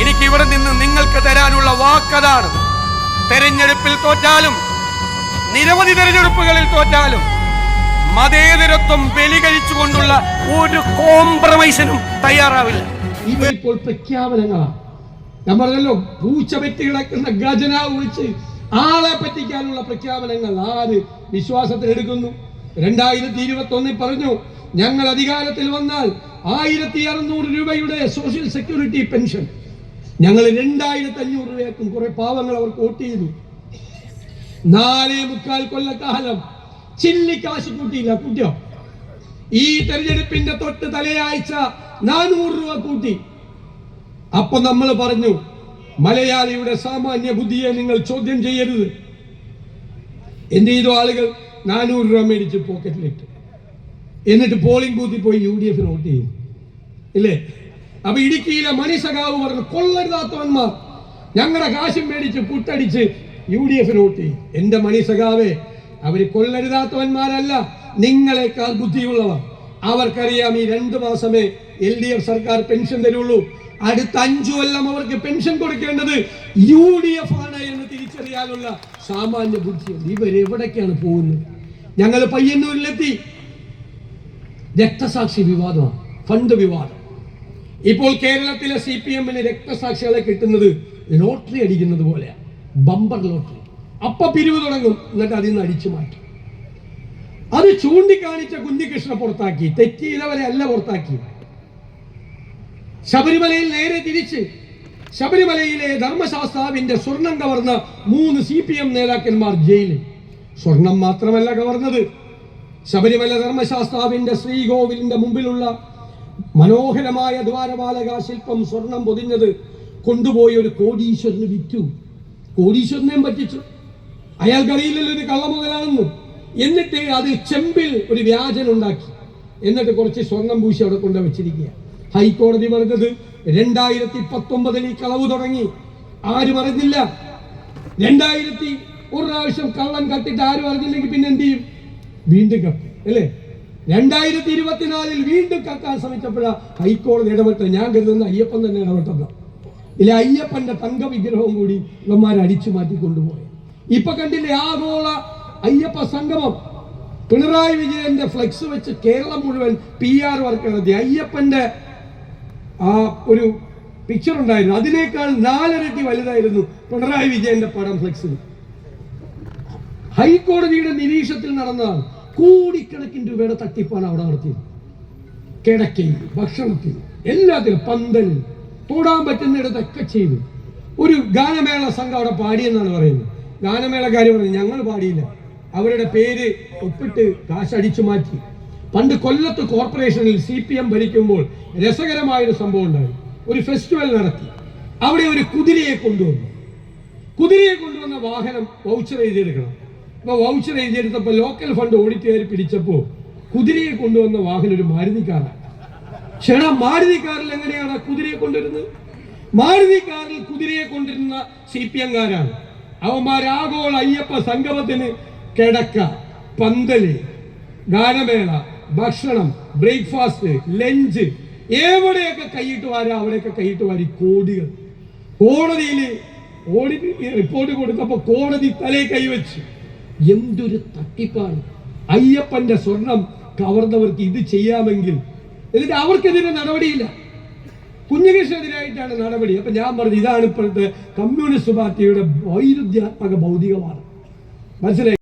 എനിക്ക് ഇവിടെ നിന്ന് നിങ്ങൾക്ക് തരാനുള്ള വാക്കതാണ്. തെരഞ്ഞെടുപ്പിൽ തോറ്റാലും നിരവധി തെരഞ്ഞെടുപ്പുകളിൽ തോറ്റാലും മതേതരത്വം ബലികഴിച്ചുകൊണ്ടുള്ള ഒരു കോംപ്രമൈസിനും തയ്യാറാവില്ല. ഇവ ഇപ്പോൾ പ്രഖ്യാപനങ്ങളാണ്. ഞാൻ പറഞ്ഞല്ലോ പൂച്ച പെറ്റി കിടക്കുന്ന ഖജനാവ് വിളിച്ച് ആളെ പറ്റിക്കാനുള്ള പ്രഖ്യാപനങ്ങൾ ആര് വിശ്വാസത്തിൽ എടുക്കുന്നു രണ്ടായിരത്തി ഇരുപത്തി ഒന്നിൽ പറഞ്ഞു ഞങ്ങൾ അധികാരത്തിൽ വന്നാൽ ആയിരത്തി അറുന്നൂറ് രൂപയുടെ സോഷ്യൽ സെക്യൂരിറ്റി പെൻഷൻ ഞങ്ങൾ രണ്ടായിരത്തി അഞ്ഞൂറ് രൂപയാക്കും കുറെ പാവങ്ങൾ അവർ വോട്ട് ചെയ്തു. നാലേ മുക്കാൽ കൊല്ലക്കാലം ചില്ലിക്കാശ് കൂട്ടിയില്ല കൂട്ടിയോ? ഈ തെരഞ്ഞെടുപ്പിന്റെ തൊട്ട് തലയാഴ്ച നാനൂറ് രൂപ കൂട്ടി. അപ്പൊ നമ്മൾ പറഞ്ഞു മലയാളിയുടെ സാമാന്യ ബുദ്ധിയെ നിങ്ങൾ ചോദ്യം ചെയ്യരുത്. എന്ത് ചെയ്തു ആളുകൾ? നാനൂറ് രൂപ മേടിച്ച് പോക്കറ്റിലിട്ട്. എന്നിട്ട് പോളിംഗ് ബൂത്തിൽ പോയി യു ഡി എഫിന് വോട്ട് ചെയ്തു. ഇല്ലേ? അപ്പൊ ഇടുക്കിയിലെ മനുഷ്യകാവ് പറഞ്ഞു കൊള്ളരുതാത്തവന്മാർ. ഞങ്ങളുടെ കാശും മേടിച്ച് കുട്ടടിച്ച് യു ഡി എഫിന് ചെയ്യും. എന്റെ മനുഷ്യകാവേ അവർ കൊള്ളരുതാത്തവന്മാരല്ല നിങ്ങളെക്കാൾ ബുദ്ധിയുള്ളവർ. അവർക്കറിയാം ഈ രണ്ട് മാസമേ എൽ ഡി എഫ് സർക്കാർ പെൻഷൻ തരുള്ളൂ. അടുത്ത അഞ്ചു കൊല്ലം അവർക്ക് പെൻഷൻ കൊടുക്കേണ്ടത് യു ഡി എഫ് ആണ് എന്ന് തിരിച്ചറിയാനുള്ള സാമാന്യ ബുദ്ധിയുണ്ട്. ഇവരെവിടേക്കാണ് പോകുന്നത്? ഞങ്ങൾ പയ്യന്നൂരിലെത്തി. രക്തസാക്ഷി വിവാദമാണ് ഫണ്ട് വിവാദം. ഇപ്പോൾ കേരളത്തിലെ സി പി എമ്മിന് രക്തസാക്ഷികളെ കിട്ടുന്നത് ലോട്ടറി അടിക്കുന്നത് പോലെയാണ് ബമ്പർ ലോട്ടറി. അപ്പ പിരിവ് തുടങ്ങും. എന്നിട്ട് അതിൽ നിന്ന് അടിച്ചു മാറ്റും. അത് ചൂണ്ടിക്കാണിച്ച കുഞ്ഞികൃഷ്ണ പുറത്താക്കി. തെറ്റിയവരെ അല്ല പുറത്താക്കി. ശബരിമലയിൽ നേരെ തിരിച്ച് ശബരിമലയിലെ ധർമ്മശാസ്താവിന്റെ സ്വർണം കവർന്ന മൂന്ന് സി പി എം നേതാക്കന്മാർ ജയിലിൽ. സ്വർണം മാത്രമല്ല കവർന്നത്. ശബരിമല ധർമ്മശാസ്താവിന്റെ ശ്രീകോവിലിന്റെ മുമ്പിലുള്ള മനോഹരമായ ദ്വാരപാലക ശില്പം സ്വർണം പൊതിഞ്ഞത് കൊണ്ടുപോയി ഒരു കോടീശ്വരന് വിറ്റു. കോടീശ്വരനെയും പറ്റിച്ചു. അയാൾക്കറിയില്ലല്ലോ ഇത് കള്ളമുതലാണെന്ന് എന്നിട്ട് അത് ചെമ്പിൽ ഒരു വ്യാജൻ ഉണ്ടാക്കി. എന്നിട്ട് കുറച്ച് സ്വർണം പൂശി അവിടെ കൊണ്ട് വെച്ചിരിക്കുക ഹൈക്കോടതി പറഞ്ഞത് രണ്ടായിരത്തി പത്തൊമ്പതിൽ ഈ കളവ് തുടങ്ങി. ആരും അറിഞ്ഞില്ല. രണ്ടായിരത്തി ഒരു പ്രാവശ്യം കള്ളം കട്ടിട്ട് ആരും അറിഞ്ഞില്ലെങ്കിൽ പിന്നെ എന്ത് ചെയ്യും? വീണ്ടും കട്ടും അല്ലേ? രണ്ടായിരത്തി ഇരുപത്തിനാലിൽ വീണ്ടും കക്കാൻ ശ്രമിച്ചപ്പോഴാണ് ഹൈക്കോടതി ഇടപെട്ടത് ഞാൻ കരുതുന്ന അയ്യപ്പൻ തന്നെ ഇടപെട്ടത് ഇല്ല അയ്യപ്പന്റെ തങ്ക വിഗ്രഹവും കൂടി ഇവന്മാർ അടിച്ചു മാറ്റി കൊണ്ടുപോയി. ഇപ്പൊ കണ്ടില്ലേ ആഗോള അയ്യപ്പ സംഗമം? പിണറായി വിജയന്റെ ഫ്ലെക്സ് വെച്ച് കേരളം മുഴുവൻ പി ആർ വർക്ക് നടത്തി അയ്യപ്പന്റെ ആ ഒരു പിക്ചർ ഉണ്ടായിരുന്നു. അതിനേക്കാൾ നാലരട്ടി വലുതായിരുന്നു പിണറായി വിജയന്റെ പടം ഫ്ലെക്സിൽ ഹൈക്കോടതിയുടെ നിരീക്ഷത്തിൽ നടന്നതാണ്. കോടിക്കണക്കിന് രൂപയുടെ തട്ടിപ്പാണ് അവിടെ നടത്തിയത്. കിടക്കയിൽ ഭക്ഷണത്തിൽ എല്ലാത്തിലും പന്തലിൽ തൊടാൻ പറ്റുന്നിടത്തൊക്കെ ചെയ്തു. ഒരു ഗാനമേള സംഘം അവിടെ പാടിയെന്നാണ് പറയുന്നത്. ഗാനമേളക്കാർ പറഞ്ഞു ഞങ്ങൾ പാടിയില്ല. അവരുടെ പേര് ഒപ്പിട്ട് കാശടിച്ചു മാറ്റി. പണ്ട് കൊല്ലത്ത് കോർപ്പറേഷനിൽ സി പി എം ഭരിക്കുമ്പോൾ രസകരമായൊരു സംഭവം ഉണ്ടായി. ഒരു ഫെസ്റ്റിവൽ നടത്തി. അവിടെ ഒരു കുതിരയെ കൊണ്ടുവന്നു. കുതിരയെ കൊണ്ടുവന്ന വാഹനം വൗച്ചർ എഴുതിയെടുക്കണം. അപ്പൊ വൗച്ചർ എഴുതിയെടുത്തപ്പോൾ ലോക്കൽ ഫണ്ട് ഓഡിറ്റുകാർ പിടിച്ചപ്പോൾ കുതിരയെ കൊണ്ടുവന്ന വാഹനം ഒരു മാരുതി കാറാണ് ക്ഷണ മാരുതി കാറിൽ എങ്ങനെയാണ് കുതിരയെ കൊണ്ടുവരുന്നത്? മാരുതി കാറിൽ കുതിരയെ കൊണ്ടിരുന്ന സി പി എംകാരാണ് അവന്മാർ ആഗോള അയ്യപ്പ സംഗമത്തിന് കിടക്ക പന്തൽ ഗാനമേള ഭക്ഷണം ബ്രേക്ക്ഫാസ്റ്റ് ലഞ്ച് എവിടെയൊക്കെ കൈയിട്ട് വാരാ അവിടെയൊക്കെ കൈയിട്ട് വാരി കോടികൾ. കോടതിയിൽ ഓഡിറ്റ് റിപ്പോർട്ട് കൊടുത്തപ്പോൾ കോടതി തലേ കൈവച്ചു. എന്തൊരു തട്ടിപ്പാണ്. അയ്യപ്പന്റെ സ്വർണം കവർന്നവർക്ക് ഇത് ചെയ്യാമെങ്കിൽ എന്നിട്ട് അവർക്കെതിരെ നടപടിയില്ല. കുഞ്ഞകൃഷ്ണനെതിരായിട്ടാണ് നടപടി. അപ്പൊ ഞാൻ പറഞ്ഞു ഇതാണ് ഇപ്പോഴത്തെ കമ്മ്യൂണിസ്റ്റ് പാർട്ടിയുടെ വൈരുദ്ധ്യാത്മക ഭൗതികമാണ് മനസ്സിലായി?